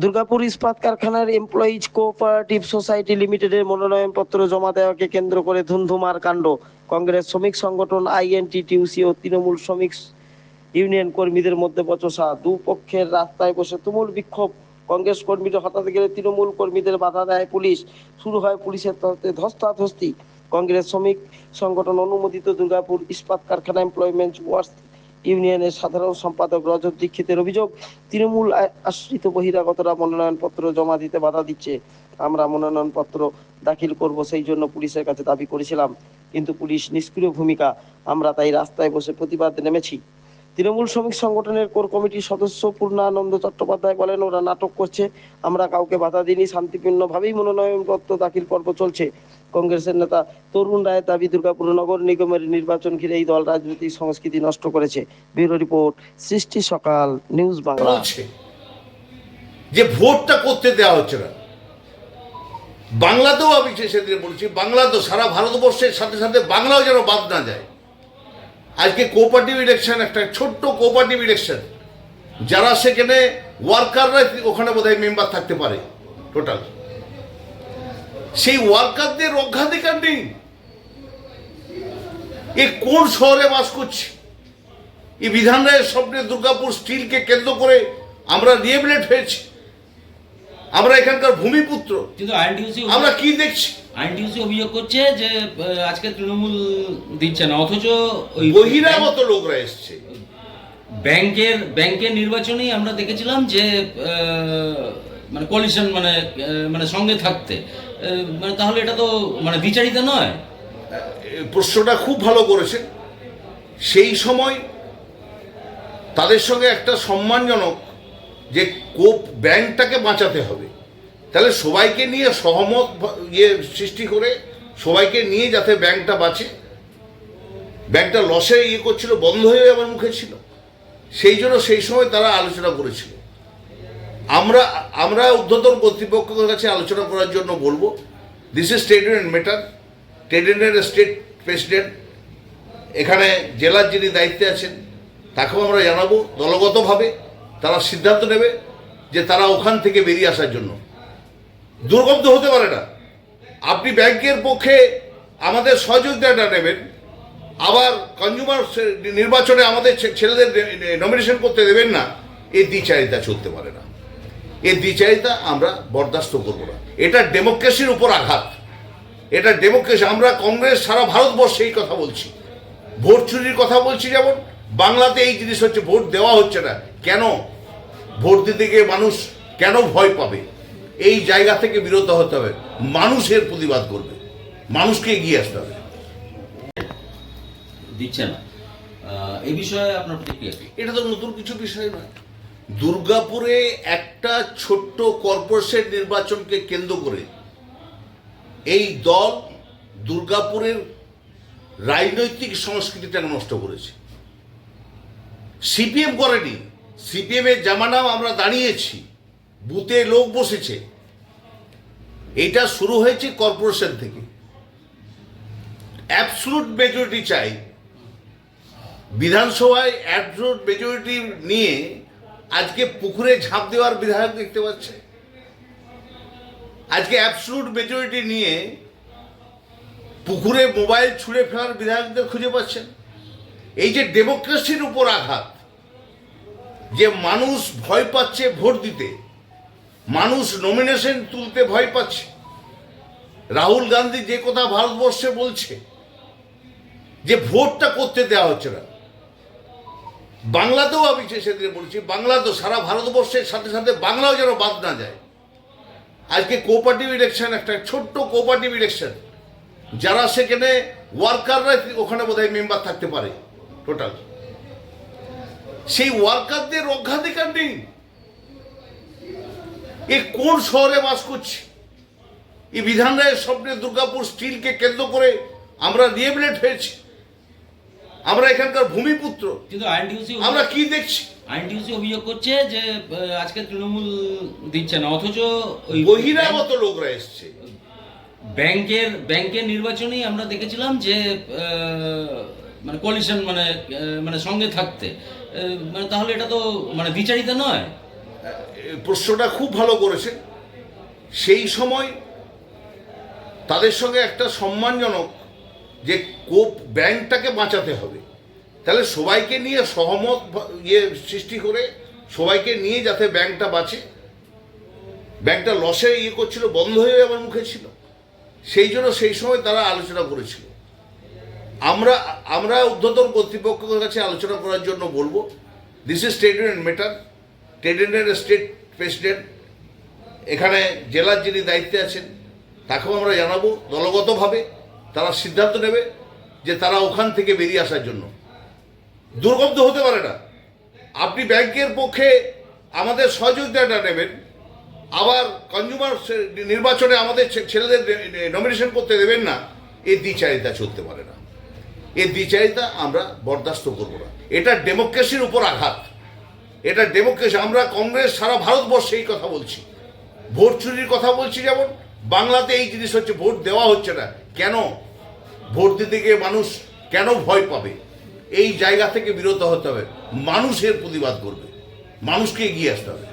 দুর্গাপুর ইস্পাত কারখানার employees cooperative society লিমিটেডের মনোনয়নপত্র জমা দেওয়াকে কেন্দ্র করে ধুমধুমার কাণ্ড। কংগ্রেস শ্রমিক সংগঠন আইএনটিটিউসি ও তৃণমূল শ্রমিক ইউনিয়ন কর্মীদের মধ্যে বচসা। দুপক্ষের রাস্তায় বসে তুমুল বিক্ষোভ। কংগ্রেস কর্মীদের হঠাৎ গেলে তৃণমূল কর্মীদের বাধা দেয় পুলিশ। শুরু হয় পুলিশের তরফে ধস্তাধস্তি। কংগ্রেস শ্রমিক সংগঠন অনুমোদিত দুর্গাপুর ইস্পাত কারখানা এমপ্লয়মেন্ট ওয়ার্স ইউনিয়নের সাধারণ সম্পাদক রজত দীক্ষিতের অভিযোগ, তৃণমূল আশ্রিত বহিরাগতরা মনোনয়নপত্র জমা দিতে বাধা দিচ্ছে। আমরা মনোনয়নপত্র দাখিল করব, সেই জন্য পুলিশের কাছে দাবি করেছিলাম। কিন্তু পুলিশ নিষ্ক্রিয় ভূমিকা, আমরা তাই রাস্তায় বসে প্রতিবাদ নেমেছি। তৃণমূল শ্রমিক সংগঠনের কোর কমিটির সদস্য পূর্ণানন্দ চট্টোপাধ্যায় বলেন, ওরা নাটক করছে, আমরা কাউকে বাধা দিইনি, শান্তিপূর্ণভাবেই মনোনয়নপত্র দাখিল পর্ব চলছে। কংগ্রেসের নেতা তরুণ রায়ের দাবি, দুর্গাপুর নগর নিগমের নির্বাচন ঘিরে এই দল রাজনৈতিক সংস্কৃতি নষ্ট করেছে। ব্যুরো রিপোর্ট, সৃষ্টি সকাল, নিউজ বাংলা। যে ভোটটা করতে দেওয়া হচ্ছে না। বাংলাতেও আমি সেদিন বলছি বাংলা তো সারা ভারতবর্ষের সাথে সাথে বাংলাও যেন বাদ না যায়। আজকে কোপারেটিভ ইলেকশন একটা ছোট্ট কোপারেটিভ ইলেকশন যারা সেখানে ওয়ার্কাররা ওখানে বোধহয় মেম্বার থাকতে পারে টোটাল সেই ওয়ার্কারদের অগ্রাধিকার নেই। এ কোন শহরে বাস করছে? এই বিধান রায়ের স্বপ্নে দুর্গাপুর স্টিলকে কেন্দ্র করে আমরা রিয়েবিলেট হয়েছি আমরা এখানকার ভূমিপুত্র। কিন্তু আইনটিউসি আমরা কি দেখছি? আইনটিউসি অভিযোগ করছে যে আজকে তৃণমূল দিচ্ছে না অথচ ওই বহিরাগত লোকরা এসছে। ব্যাংকের ব্যাংকের নির্বাচনেই আমরা দেখেছিলাম যে মানে কোয়ালিশন মানে মানে সঙ্গে থাকতে। মানে তাহলে এটা তো মানে দ্বিচারিতা নয়। প্রশ্নটা খুব ভালো করেছেন। সেই সময় তাদের সঙ্গে একটা সম্মানজনক যে কোপ ব্যাংকটাকে বাঁচাতে হবে। তাহলে সবাইকে নিয়ে সহমত ইয়ে সৃষ্টি করে সবাইকে নিয়ে যাতে ব্যাংকটা বাঁচে। ব্যাংকটা লসে ইয়ে করছিল, বন্ধ হয়ে আমার মুখে ছিল। সেই জন্য সেই সময় তারা আলোচনা করেছিল। আমরা আমরা ঊর্ধ্বতন কর্তৃপক্ষের কাছে আলোচনা করার জন্য বলব this is state union matter trade ইউনিয়নের স্টেট প্রেসিডেন্ট এখানে জেলার যিনি দায়িত্বে আছেন, তাকেও আমরা জানাব দলগতভাবে। তারা সিদ্ধান্ত নেবে যে তারা ওখান থেকে বেরিয়ে আসার জন্য। দুর্গম তো হতে পারে না। আপনি ব্যাংকের পক্ষে আমাদের সহযোগিতাটা নেবেন, আবার কনজিউমার নির্বাচনে আমাদের ছেলেদের নমিনেশন করতে দেবেন না এই দ্বিচারিতা চলতে পারে না। এই দ্বিচারিতা আমরা বরদাস্ত করব না। এটা ডেমোক্রেসির উপর আঘাত। এটা ডেমোক্রেসি আমরা কংগ্রেস সারা ভারতবর্ষে এই কথা বলছি। ভোট চুরির কথা বলছি যেমন বাংলাতে এই জিনিস হচ্ছে ভোট দেওয়া হচ্ছে না। কেন? ভোট দিতে গিয়ে মানুষ কেন ভয় পাবে? এই জায়গা থেকে বিরত হতে হবে। মানুষের প্রতিবাদ করবে। মানুষকে এগিয়ে আসতে হবে। দিচ্ছে না। এই বিষয়ে আপনার প্রতিক্রিয়া? এটা তো নতুন কিছু বিষয় নয়। দুর্গাপুরে একটা ছোট্ট কর্পোরেশন নির্বাচনকে কেন্দ্র করে এই দল দুর্গাপুরের রাজনৈতিক সংস্কৃতিটা নষ্ট করেছে। সিপিএম করেনি। সিপিএম এর জামানাও আমরা দাঁড়িয়েছি। বুথে লোক বসেছে। এটা শুরু হয়েছে কর্পোরেশন থেকে। অ্যাবসলুট মেজরিটি চাই। বিধানসভায় অ্যাবসলুট মেজরিটি নিয়ে আজকে পুকুরে ঝাঁপ দেওয়ার বিধায়ক দেখতে পাচ্ছে। আজকে অ্যাবসলুট মেজরিটি নিয়ে পুকুরে মোবাইল ছুঁড়ে ফেলার বিধায়কদের খুঁজে পাচ্ছেন। এই যে ডেমোক্রেসির উপর আঘাত যে মানুষ ভয় পাচ্ছে ভোট দিতে, মানুষ নমিনেশন তুলতে ভয় পাচ্ছে। রাহুল গান্ধী যে কথা ভারতবর্ষে বলছে, যে ভোটটা করতে দেওয়া হচ্ছে না। বাংলাতেও আমি সেদিন বলছি, বাংলা তো সারা ভারতবর্ষের সাথে সাথে বাংলাও যেন বাদ না যায়। আজকে কোপারেটিভ ইলেকশন একটা ছোট্ট কোপারেটিভ ইলেকশন যারা সেখানে ওয়ার্কাররা ওখানে বোধহয় মেম্বার থাকতে পারে টোটাল সেই ওয়ার্কারদের অগ্রাধিকার নেই এ কোন শহরে বাস করছে? এই বিধান রায়ের স্বপ্নে দুর্গাপুর স্টিলকে কেন্দ্র করে আমরা রিয়েবিলেট হয়েছি। আমরা এখানকার ভূমিপুত্র। কিন্তু আইনটিউসি আমরা কি দেখছি? আইনটিউসি অভিযোগ করছে যে আজকে তৃণমূল দিচ্ছে না অথচ ওই বহিরাগত লোকরা এসছে। ব্যাংকের ব্যাংকের নির্বাচনেই আমরা দেখেছিলাম যে আহ, মানে কোয়ালিশন মানে মানে সঙ্গে থাকতে। মানে তাহলে এটা তো মানে দ্বিচারিতা নয়। প্রশ্নটা খুব ভালো করেছেন। সেই সময় তাদের সঙ্গে একটা সম্মানজনক যে কোপ ব্যাংকটাকে বাঁচাতে হবে। তাহলে সবাইকে নিয়ে সহমত ইয়ে সৃষ্টি করে সবাইকে নিয়ে যাতে ব্যাংকটা বাঁচে। ব্যাংকটা লসে ইয়ে করছিল, বন্ধ হয়ে আমার মুখে ছিল। সেই জন্য সেই সময় তারা আলোচনা করেছিল। আমরা আমরা ঊর্ধ্বতন কর্তৃপক্ষের কাছে আলোচনা করার জন্য বলব this is state union matter state ইউনিয়নের স্টেট প্রেসিডেন্ট এখানে জেলার যিনি দায়িত্বে আছেন, তাকেও আমরা জানাব দলগতভাবে, তারা সিদ্ধান্ত নেবে যে তারা ওখান থেকে বেরিয়ে আসার জন্য। দুর্গম তো হতে পারে না। আপনি ব্যাংকের পক্ষে আমাদের সহযোগিতাটা নেবেন, আবার কনজিউমার নির্বাচনে আমাদের ছেলেদের নমিনেশন করতে দেবেন না এর দ্বিচারিতা চলতে পারে না। এর দ্বিচারিতা আমরা বরদাস্ত করব না। এটা ডেমোক্রেসির উপর আঘাত। এটা ডেমোক্রেসি, আমরা কংগ্রেস সারা ভারতবর্ষে এই কথা বলছি। ভোট চুরির কথা বলছি যেমন, বাংলাতে এই জিনিস হচ্ছে ভোট দেওয়া হচ্ছে না। কেন? ভোট দিতে গিয়ে মানুষ কেন ভয় পাবে? এই জায়গা থেকে বিরত হতে হবে। মানুষের প্রতিবাদ করবে। মানুষকে এগিয়ে আসতে হবে।